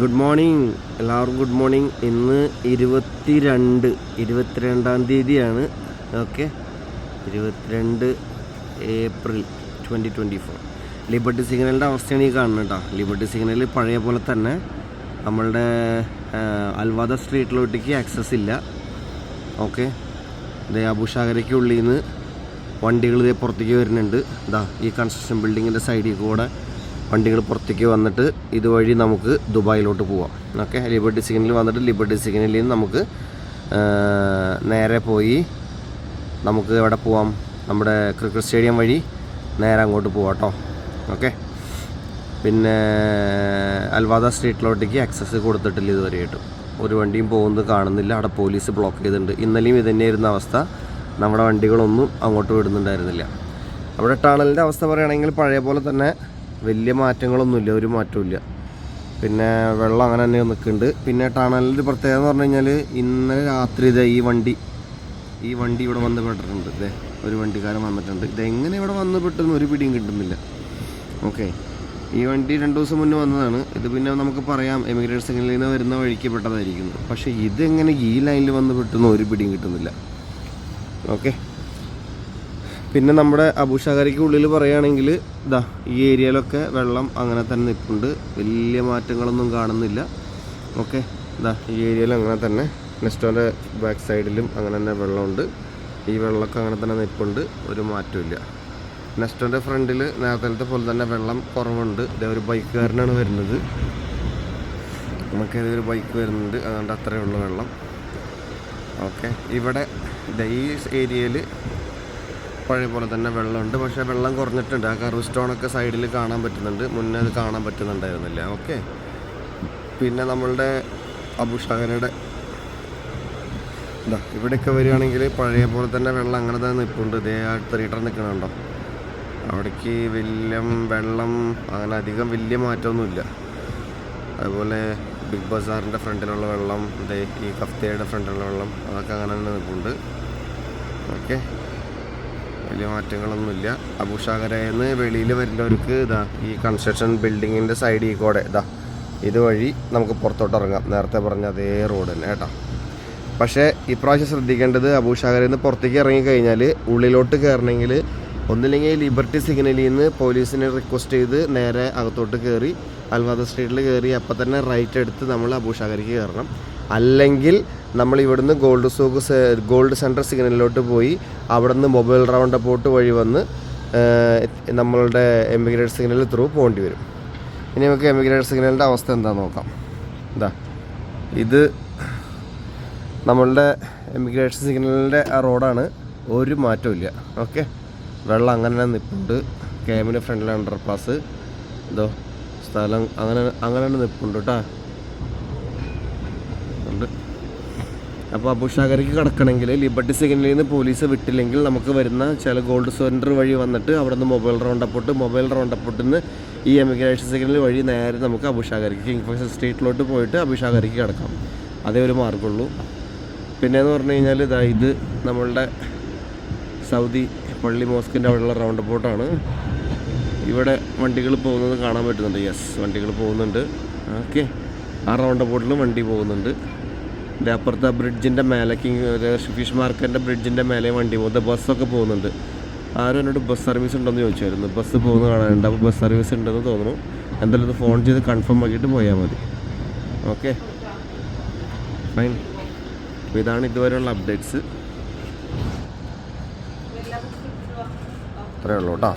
Good morning എല്ലാവർക്കും good morning ഇന്ന് ഇരുപത്തിരണ്ട് ഇരുപത്തിരണ്ടാം തീയതിയാണ്. ഓക്കെ ഇരുപത്തിരണ്ട് April twenty twenty four Liberty സിഗ്നലിന്റെ അവസ്ഥയാണ് ഈ കാണുന്നത് കേട്ടോ. ലിബർട്ടി സിഗ്നൽ പഴയ പോലെ തന്നെ നമ്മളുടെ അൽവാദ സ്ട്രീറ്റിലോട്ടേക്ക് ആക്സസ് ഇല്ല. ഓക്കെ ഇതേ അബുഷാഗരയ്ക്ക് ഉള്ളിൽ നിന്ന് വണ്ടികൾ ഇതേ പുറത്തേക്ക് വരുന്നുണ്ട്. ഇതാ ഈ കൺസ്ട്രക്ഷൻ ബിൽഡിങ്ങിന്റെ സൈഡിൽ കൂടെ വണ്ടികൾ പുറത്തേക്ക് വന്നിട്ട് ഇതുവഴി നമുക്ക് ദുബായിലോട്ട് പോവാം. ഓക്കെ? ലിബർട്ടി സിഗ്നൽ വന്നിട്ട് ലിബർട്ടി സിഗ്നലിൽ നിന്ന് നമുക്ക് നേരെ പോയി നമുക്ക് എവിടെ പോവാം? നമ്മുടെ ക്രിക്കറ്റ് സ്റ്റേഡിയം വഴി നേരെ അങ്ങോട്ട് പോവാം കേട്ടോ ഓക്കെ? പിന്നെ അൽവാദ സ്ട്രീറ്റിലോട്ടേക്ക് ആക്സസ് കൊടുത്തിട്ടില്ല ഇതുവരെയായിട്ടും. ഒരു വണ്ടിയും പോകുന്നത് കാണുന്നില്ല. അവിടെ പോലീസ് ബ്ലോക്ക് ചെയ്തിട്ടുണ്ട്. ഇന്നലെയും ഇത് ഇരുന്ന അവസ്ഥ. നമ്മുടെ വണ്ടികളൊന്നും അങ്ങോട്ട് വിടുന്നുണ്ടായിരുന്നില്ല. അവിടെ ടണലിന്റെ അവസ്ഥ പറയുകയാണെങ്കിൽ പഴയ പോലെ തന്നെ വലിയ മാറ്റങ്ങളൊന്നുമില്ല ഒരു മാറ്റവും പിന്നെ വെള്ളം അങ്ങനെ തന്നെ നിൽക്കുന്നുണ്ട്. പിന്നെ ടണലിന്റെ പ്രത്യേകത എന്ന് പറഞ്ഞു കഴിഞ്ഞാൽ ഇന്നലെ രാത്രി ഇതേ ഈ വണ്ടി ഈ വണ്ടി ഇവിടെ വന്ന് പെട്ടിട്ടുണ്ട് ഇതേ ഒരു വണ്ടിക്കാരൻ വന്നിട്ടുണ്ട്. ഇതെങ്ങനെ ഇവിടെ വന്ന് പെട്ടെന്ന് ഒരു പിടിയും കിട്ടുന്നില്ല. ഓക്കെ. ഈ വണ്ടി രണ്ട് ദിവസം മുന്നേ വന്നതാണ്. ഇത് പിന്നെ നമുക്ക് പറയാം എമിഗ്രേറ്റ് സിഗ്നലിൽ നിന്ന് വരുന്ന വഴിക്ക് പെട്ടതായിരിക്കുന്നു. പക്ഷേ ഇതെങ്ങനെ ഈ ലൈനിൽ വന്ന് പെട്ടെന്ന് ഒരു പിടിയും കിട്ടുന്നില്ല. ഓക്കെ. പിന്നെ നമ്മുടെ അബുഷാഗരയ്ക്ക് ഉള്ളിൽ പറയുകയാണെങ്കിൽ ഇതാ ഈ ഏരിയയിലൊക്കെ വെള്ളം അങ്ങനെ തന്നെ നിൽപ്പുണ്ട്. വലിയ മാറ്റങ്ങളൊന്നും കാണുന്നില്ല. ഓക്കെ ഇതാ ഈ ഏരിയയിൽ അങ്ങനെ തന്നെ നെസ്റ്റോന്റെ ബാക്ക് സൈഡിലും അങ്ങനെ തന്നെ വെള്ളമുണ്ട്. ഈ വെള്ളമൊക്കെ അങ്ങനെ തന്നെ നിൽപ്പുണ്ട്. ഒരു മാറ്റമില്ല നെസ്റ്റോന്റെ ഫ്രണ്ടിൽ നേരത്തെ പോലെ തന്നെ വെള്ളം കുറവുണ്ട്. ഇതേ ഒരു ബൈക്കുകാരനാണ് വരുന്നത്. നമുക്ക് ഒരു ബൈക്ക് വരുന്നുണ്ട് അതുകൊണ്ട് അത്രയേ ഉള്ളൂ വെള്ളം. ഓക്കെ ഇവിടെ ഈ ഏരിയയിൽ പഴയ പോലെ തന്നെ വെള്ളമുണ്ട്. പക്ഷേ വെള്ളം കുറഞ്ഞിട്ടുണ്ട്. ആ കർവ് സ്റ്റോണൊക്കെ സൈഡിൽ കാണാൻ പറ്റുന്നുണ്ട്. മുന്നേ അത് കാണാൻ പറ്റുന്നുണ്ടായിരുന്നില്ല. ഓക്കെ. പിന്നെ നമ്മളുടെ അബുഷാഗരയുടെ ഇതാ ഇവിടെയൊക്കെ വരികയാണെങ്കിൽ പഴയ പോലെ തന്നെ വെള്ളം അങ്ങനെ തന്നെ നിൽപ്പുണ്ട്. ഇതേ അടുത്ത ലീറ്റർ നിൽക്കണുണ്ടോ അവിടേക്ക് വലിയ വെള്ളം അങ്ങനെ അധികം വലിയ മാറ്റമൊന്നുമില്ല. അതുപോലെ ബിഗ് ബസാറിന്റെ ഫ്രണ്ടിലുള്ള വെള്ളം ഇതേ ഈ കഫ്തയുടെ ഫ്രണ്ടിലുള്ള വെള്ളം അതൊക്കെ അങ്ങനെ തന്നെ നിൽപ്പുണ്ട്. ഓക്കെ. വലിയ മാറ്റങ്ങളൊന്നുമില്ല. അബുഷാകരയെന്ന് വെളിയിൽ വരുന്നവർക്ക് ഇതാ ഈ കൺസ്ട്രക്ഷൻ ബിൽഡിങ്ങിന്റെ സൈഡിൽ കൂടെ ഇതാ ഇതുവഴി നമുക്ക് പുറത്തോട്ട് ഇറങ്ങാം. നേരത്തെ പറഞ്ഞ അതേ റോഡ് തന്നെ കേട്ടോ. പക്ഷേ ഇപ്രാവശ്യം ശ്രദ്ധിക്കേണ്ടത് അബൂഷാഗരയിൽ നിന്ന് പുറത്തേക്ക് ഇറങ്ങിക്കഴിഞ്ഞാൽ ഉള്ളിലോട്ട് കയറണമെങ്കിൽ ഒന്നില്ലെങ്കിൽ ലിബർട്ടി സിഗ്നലിൽ നിന്ന് പോലീസിനെ റിക്വസ്റ്റ് ചെയ്ത് നേരെ അകത്തോട്ട് കയറി അൽവാദ സ്ട്രീറ്റിൽ കയറി അപ്പം തന്നെ റൈറ്റ് എടുത്ത് നമ്മൾ അബൂഷാഗരയ്ക്ക് കയറണം അല്ലെങ്കിൽ നമ്മൾ ഇവിടുന്ന് ഗോൾഡ് സൂക്ക് ഗോൾഡ് സെന്റർ സിഗ്നലിലോട്ട് പോയി അവിടുന്ന് മൊബൈൽ റൗണ്ട് പോട്ട് വഴി വന്ന് നമ്മളുടെ എമിഗ്രേറ്റ് സിഗ്നൽ ത്രൂ പോകേണ്ടി വരും. ഇനി നമുക്ക് എമിഗ്രേറ്റ് സിഗ്നലിന്റെ അവസ്ഥ എന്താണെന്ന് നോക്കാം. ഇതാ ഇത് നമ്മളുടെ എമിഗ്രേഷൻ സിഗ്നലിന്റെ ആ റോഡാണ് ഒരു മാറ്റവും ഇല്ല. ഓക്കെ? വെള്ളം അങ്ങനെ തന്നെ നിൽപ്പുണ്ട് ക്യാബിന് ഫ്രണ്ടിലെ അണ്ടർ പാസ് ഇതോ സ്ഥലം അങ്ങനെ അങ്ങനെ തന്നെ നിൽപ്പുണ്ട് കേട്ടോ ഉണ്ട്. അപ്പോൾ അബുഷാഗരയ്ക്ക് കിടക്കണമെങ്കിൽ ലിബർട്ടി സിഗ്നലിൽ നിന്ന് പോലീസ് വിട്ടില്ലെങ്കിൽ നമുക്ക് വരുന്ന ചില ഗോൾഡ് സെന്റർ വഴി വന്നിട്ട് അവിടെ നിന്ന് മൊബൈൽ റൗണ്ടപ്പോട്ട് മൊബൈൽ റൗണ്ടപ്പോട്ടിൽ നിന്ന് ഈ എമിഗ്രേഷൻ സിഗ്നൽ വഴി നേരെ നമുക്ക് അബുഷാഗരയ്ക്ക് കിങ് ഫിഷർ സ്ട്രീറ്റിലോട്ട് പോയിട്ട് അബുഷാഗരയ്ക്ക് കിടക്കാം. അതേ ഒരു മാർഗമുള്ളൂ പിന്നെയെന്ന് പറഞ്ഞു കഴിഞ്ഞാൽ ഇതാ ഇത് നമ്മളുടെ സൗദി പള്ളി മോസ്കിന്റെ അവിടെയുള്ള റൗണ്ട് അബൌട്ടാണ് ഇവിടെ വണ്ടികൾ പോകുന്നത് കാണാൻ പറ്റുന്നുണ്ട്. യെസ് വണ്ടികൾ പോകുന്നുണ്ട്. ഓക്കെ. ആ റൗണ്ട് വണ്ടി പോകുന്നുണ്ട്. ഇതിന്റെ അപ്പുറത്തെ ബ്രിഡ്ജിന്റെ മേലെ കിങ് ഫിഷ് മാർക്കറ്റിന്റെ ബ്രിഡ്ജിന്റെ മേലെ വണ്ടി പോകുന്നത് ബസ്സൊക്കെ പോകുന്നുണ്ട്. ആരും എന്നോട് ബസ് സർവീസ് ഉണ്ടെന്ന് ചോദിച്ചായിരുന്നു. ബസ് പോകുന്ന കാണാനുണ്ട് അപ്പോൾ ബസ് സർവീസ് ഉണ്ടെന്ന് തോന്നുന്നു. എന്തായാലും ഇത് ഫോൺ ചെയ്ത് കൺഫേം ആക്കിയിട്ട് പോയാൽ മതി. ഓക്കെ ഫൈൻ അപ്പോൾ ഇതാണ് ഇതുവരെയുള്ള അപ്ഡേറ്റ്സ് അത്രയേ ഉള്ളൂ കേട്ടോ.